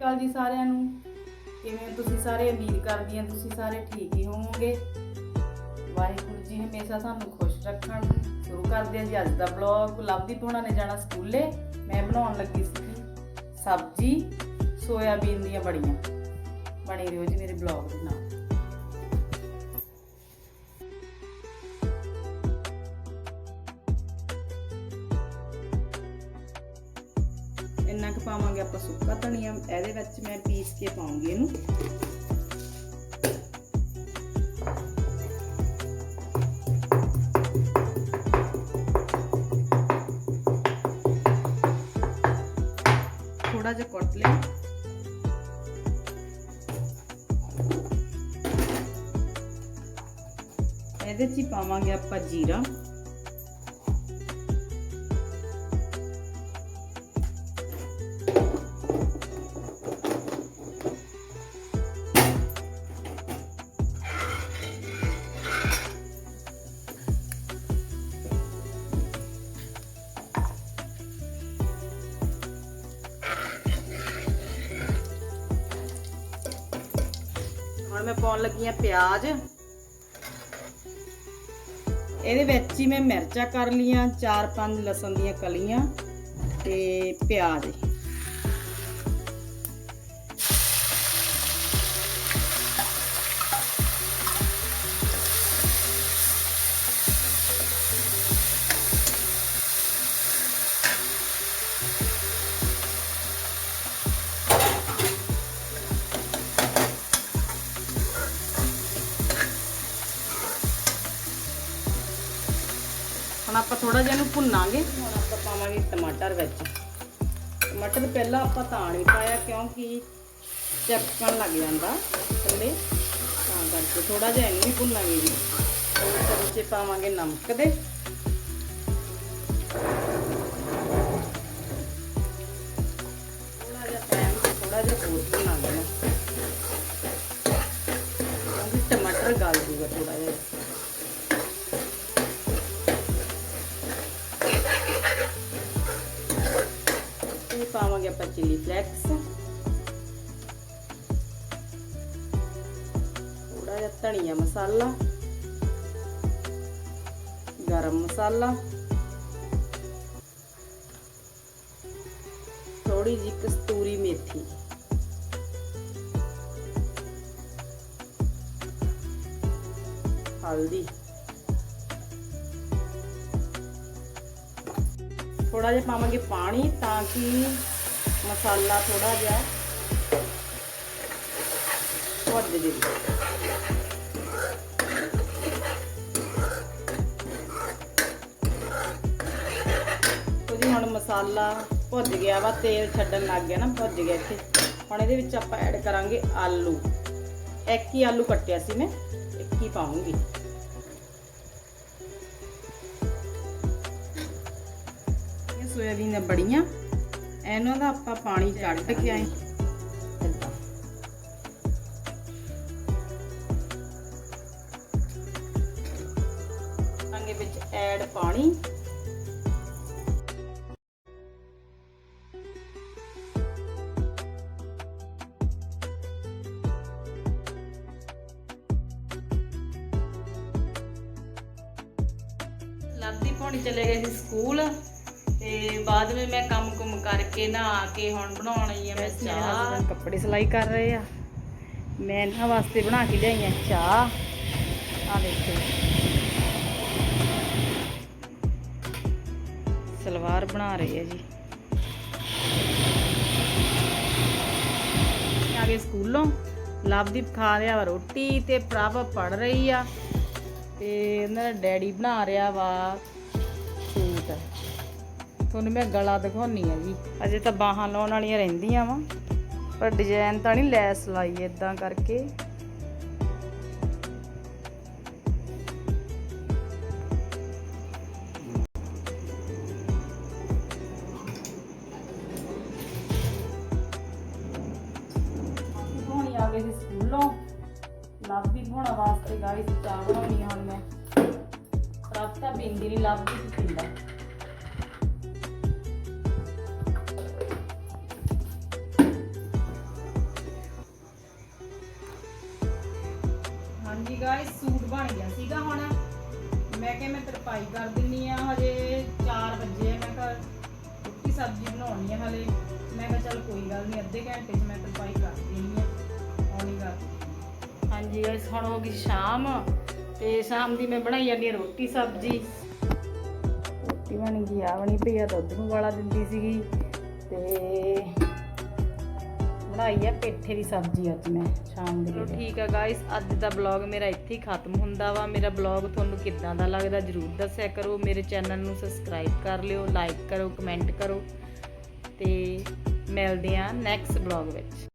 ਅਕਾਲ ਜੀ ਸਾਰਿਆਂ ਨੂੰ। ਕਿਵੇਂ ਤੁਸੀਂ ਸਾਰੇ? ਉਮੀਦ ਕਰਦੀ ਹਾਂ ਤੁਸੀਂ ਸਾਰੇ ਠੀਕ ਹੀ ਹੋਵੋਗੇ। ਵਾਹਿਗੁਰੂ ਜੀ ਹਮੇਸ਼ਾ ਸਾਨੂੰ ਖੁਸ਼ ਰੱਖਣ। ਸ਼ੁਰੂ ਕਰਦੇ ਹਾਂ ਜੀ ਅੱਜ ਦਾ ਬਲੌਗ ਲਵਦੀਪ ਹੋਣਾ ਨੇ ਜਾਣਾ ਸਕੂਲੇ। ਮੈਂ ਬਣਾਉਣ ਲੱਗੀ ਸੀ ਸਬਜ਼ੀ। ਸੋਇਆਬੀਨ ਦੀਆਂ ਬੜੀਆਂ। ਬਣੇ ਰਹੋ ਜੀ ਮੇਰੇ ਬਲੌਗ ਦੇ ਨਾਲ। ਇੰਨਾ ਕੁ ਪਾਵਾਂਗੇ ਆਪਾਂ ਸੁੱਕਾ ਧਨੀਆ, ਇਹਦੇ ਵਿੱਚ ਮੈਂ ਪੀਸ ਕੇ ਪਾਉਂਗੀ ਇਹਨੂੰ। ਥੋੜਾ ਜਿਹਾ ਕੁੱਟ ਲਿਆ। ਇਹਦੇ 'ਚ ਹੀ ਪਾਵਾਂਗੇ ਆਪਾਂ ਜੀਰਾ। ਹੁਣ ਮੈਂ ਪਾਉਣ ਲੱਗੀ ਆ ਪਿਆਜ਼। ਇਹਦੇ ਵਿੱਚ ਹੀ ਮੈਂ ਮਿਰਚਾਂ ਕਰ ਲੀਆਂ 4-5 ਲਸਣ ਦੀਆਂ ਕਲੀਆਂ ਤੇ ਪਿਆਜ਼। ਹੁਣ ਆਪਾਂ ਥੋੜਾ ਜਿਹਾ ਇਹਨੂੰ ਭੁੰਨਾਂਗੇ। ਹੁਣ ਆਪਾਂ ਪਾਵਾਂਗੇ ਟਮਾਟਰ ਵਿੱਚ। ਟਮਾਟਰ ਪਹਿਲਾਂ ਆਪਾਂ ਤਾਂ ਨਹੀਂ ਪਾਇਆ, ਕਿਉਂਕਿ ਚੱਪਣ ਲੱਗ ਜਾਂਦਾ ਥੱਲੇ। ਤਾਂ ਕਰਕੇ ਥੋੜਾ ਜਿਹਾ ਇਹਨੂੰ ਵੀ ਭੁੰਨਾਂਗੇ। ਜੀ ਉਹਦੇ ਵਿੱਚ ਪਾਵਾਂਗੇ ਨਮਕ ਦੇ। ਪਾਵਾਂਗੇ ਆਪਾਂ ਚਿਲੀ ਫਲੈਕਸ ਥੋੜਾ ਜਿਹਾ ਧਨੀਆ ਮਸਾਲਾ, ਗਰਮ ਮਸਾਲਾ। ਥੋੜੀ ਜਿਹੀ ਕਸਤੂਰੀ ਮੇਥੀ। ਹਲਦੀ। ਥੋੜਾ ਜਿਹਾ ਪਾਵਾਂਗੇ ਪਾਣੀ ਤਾਂ ਕਿ ਮਸਾਲਾ ਥੋੜਾ ਜਿਹਾ ਭੁੱਜ ਜੇ ਤੋ ਜੀ ਹੁਣ ਮਸਾਲਾ ਭੁੱਜ ਗਿਆ ਵਾ, ਤੇਲ ਛੱਡਣ ਲੱਗ ਗਿਆ ਨਾ, ਭੁੱਜ ਗਿਆ ਇੱਥੇ। ਹੁਣ ਇਹਦੇ ਵਿੱਚ ਆਪਾਂ ਐਡ ਕਰਾਂਗੇ ਆਲੂ। ਇੱਕ ਹੀ ਆਲੂ ਕੱਟਿਆ ਸੀ ਮੈਂ, ਇੱਕ ਹੀ ਪਾਉਂਗੀ। ਸੋਇਆਬੀਨ ਦੀਆਂ ਬੜੀਆਂ। ਇਹਨਾਂ ਦਾ ਆਪਾਂ ਪਾਣੀ ਕੱਢ ਕੇ ਆਏ। ਏਦਾਂ। ਵਿੱਚ ਐਡ ਪਾਣੀ। ਲੱਭਦੀ ਪੌਣੀ ਚਲੇ ਗਏ ਸੀ ਸਕੂਲ। ਤੇ ਬਾਅਦ ਵਿੱਚ ਮੈਂ ਕੰਮ ਕੁਮ ਕਰਕੇ ਨਹਾ ਕੇ ਹੁਣ ਬਣਾਉਣ ਆਈ ਆ ਮੈਂ ਚਾਹ। ਕੱਪੜੇ ਸਿਲਾਈ ਕਰ ਰਹੇ ਆ। ਮੈਂ ਇਹਨਾਂ ਵਾਸਤੇ ਬਣਾ ਕੇ ਲਿਆਈ ਆ ਚਾਹ। ਆ ਦੇਖੋ। ਸਲਵਾਰ ਬਣਾ ਰਹੇ ਆ ਜੀ। ਆ ਗਏ ਸਕੂਲੋਂ। ਲਵਦੀਪ ਖਾ ਰਿਹਾ ਵਾ ਰੋਟੀ ਤੇ ਪ੍ਰਭ ਪੜ ਰਹੀ ਆ। ਤੇ ਇਹਨਾਂ ਦਾ ਡੈਡੀ ਬਣਾ ਰਿਹਾ ਵਾ ਸੂਟ। ਤੁਹਾਨੂੰ ਮੈਂ ਗਲਾ ਦਿਖਾਉਣੀ ਆ ਜੀ। ਅਜੇ ਤਾਂ ਬਾਹਾਂ ਲਾਉਣ ਵਾਲੀਆਂ ਰਹਿੰਦੀਆਂ ਵਾ ਪਰ ਡਿਜ਼ਾਈਨ ਤਾਂ ਨਹੀਂ ਲੈਸ ਲਾਈ ਇਦਾਂ ਕਰਕੇ। ਆ ਗਏ ਸੀ ਸਕੂਲੋਂ। ਲੱਭ ਵੀ ਹੋਣਾ ਵਾਸਤੇ ਗਾੜੀ ਚਾਹ ਬਣਾਉਣੀ ਹੁਣ ਮੈਂ। ਰਸਤਾ ਬਿੰਦੀ ਨਹੀਂ ਲੱਭਦੀ ਸੀ ਪਿੰਡਾ ਗਾਇਸ ਸੂਟ ਬਣ ਗਿਆ ਸੀਗਾ ਹੁਣ। ਮੈਂ ਕਿਹਾ ਮੈਂ ਤਰਪਾਈ ਕਰ ਦਿੰਨੀ ਆ, ਹਜੇ 4 ਵਜੇ ਮੈਂ ਕਿਹਾ ਰੋਟੀ ਸਬਜ਼ੀ ਬਣਾਉਣੀ ਆ ਹਲੇ। ਮੈਂ ਕਿਹਾ ਚੱਲ ਕੋਈ ਗੱਲ ਨਹੀਂ ਅੱਧੇ ਘੰਟੇ 'ਚ ਮੈਂ ਤਰਪਾਈ ਕਰ ਦਿੰਨੀ ਆ। ਆਉਣੀ ਗੱਲ ਹਾਂਜੀ, ਇਸ ਹੁਣ ਹੋ ਗਈ ਸ਼ਾਮ ਤੇ ਸ਼ਾਮ ਦੀ ਮੈਂ ਬਣਾਈ ਜਾਂਦੀ ਰੋਟੀ ਸਬਜ਼ੀ। ਰੋਟੀ ਬਣ ਗਈ ਆ ਬਣੀ ਪਈ ਆ ਦੁੱਧ ਨੂੰ ਵਾਲਾ ਦਿੰਦੀ ਸੀਗੀ ਤੇ ਬਣਾਈ ਆ ਪੇਠੇ ਦੀ ਸਬਜ਼ੀ ਅੱਜ ਮੈਂ ਸ਼ਾਮ ਦੇ ਲਈ ਠੀਕ ਆ ਗਾਇਸ ਅੱਜ ਦਾ ਬਲੌਗ ਮੇਰਾ ਇੱਥੇ ਹੀ ਖਤਮ ਹੁੰਦਾ ਵਾ। ਮੇਰਾ ਬਲੌਗ ਤੁਹਾਨੂੰ ਕਿੱਦਾਂ ਦਾ ਲੱਗਦਾ ਜਰੂਰ ਦੱਸਿਆ ਕਰੋ। ਮੇਰੇ ਚੈਨਲ ਨੂੰ ਸਬਸਕ੍ਰਾਈਬ ਕਰ ਲਿਓ ਲਾਈਕ ਕਰੋ ਕਮੈਂਟ ਕਰੋ ਤੇ ਮਿਲਦੇ ਆ ਨੈਕਸਟ ਬਲੌਗ ਵਿੱਚ।